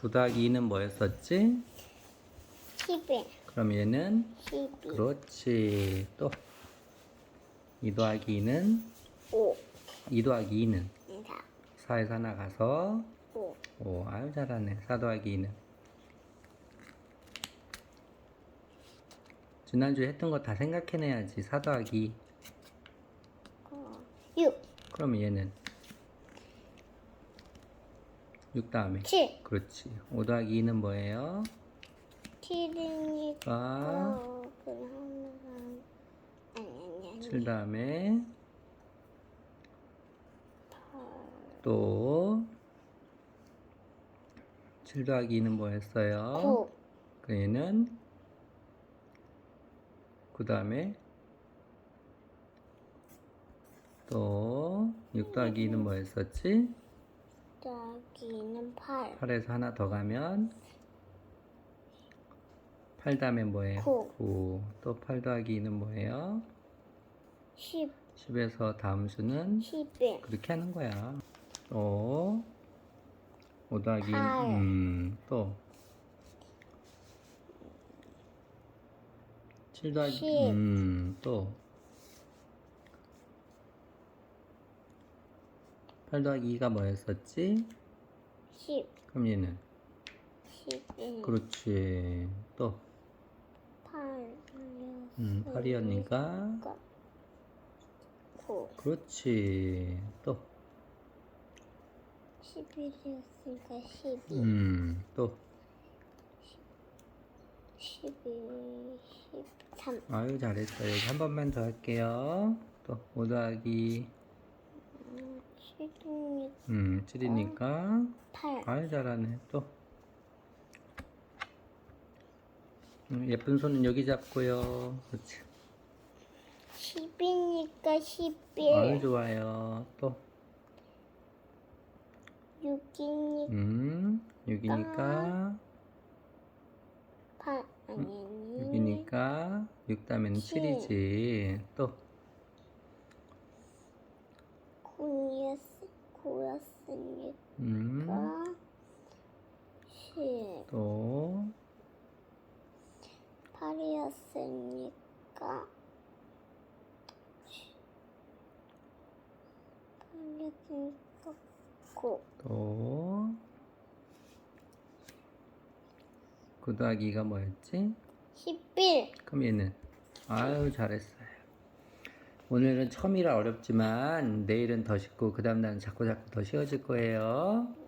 9 더하기 2는 뭐였었지? 11, 그럼 얘는 12, 그렇지. 또. 2 더하기 2는 5, 2 더하기 2는 4, 4에서 하나 가서 5, 5. 아유 잘하네. 4 더하기 2는. 지난주에 했던 거 다 생각해내야지. 4 더하기 2. 6, 그럼 얘는 6 다음에 7. 그렇지. 5 더하기 2는 뭐예요? 7이니까 아, 어, 그러면 아니 아니 아니 7 다음에 또7 더하기 2는 뭐였어요? 9, 그 얘는 그 다음에 또6 더하기 2는 뭐였었지? 더하기는 8, 8에서 하나 더 가면 8 다음에 뭐예요? 구. 9. 또8 더하기 2는 뭐예요? 10, 10에서 다음 수는 11, 그렇게 하는 거야. 또, 5 더하기, 팔. 음, 또, 7 더하기, 십. 음, 또, 8 더하기 2가 뭐였었지? 10, 그럼 얘는? 11, 그렇지. 또, 8, 음, 8이었니까? 9, 그렇지. 또, 11이었으니까 12, 음, 또, 12, 13, 아유, 잘했어요. 한 번만 더 할게요. 또, 5 더하기, 7이니까 음, 7이니까, 8, 아유 잘하네 또 음, 예쁜 손은 여기 잡고요. 그렇지. 10이니까 11, 아유 좋아요. 또. 6이니까 음, 6이니까 8, 아니 아니 6이니까 6 다음에는 칠. 7이지. 또 9였, 9였으니까? 음, 10, 또. 8이었으니까? 8이었으니까? 9, 또, 9 더하기 2가 뭐였지? 11, 그럼 얘는. 아유 잘했어요. 오늘은 처음이라 어렵지만 내일은 더 쉽고 그 다음 날은 자꾸 자꾸 더 쉬워질 거예요.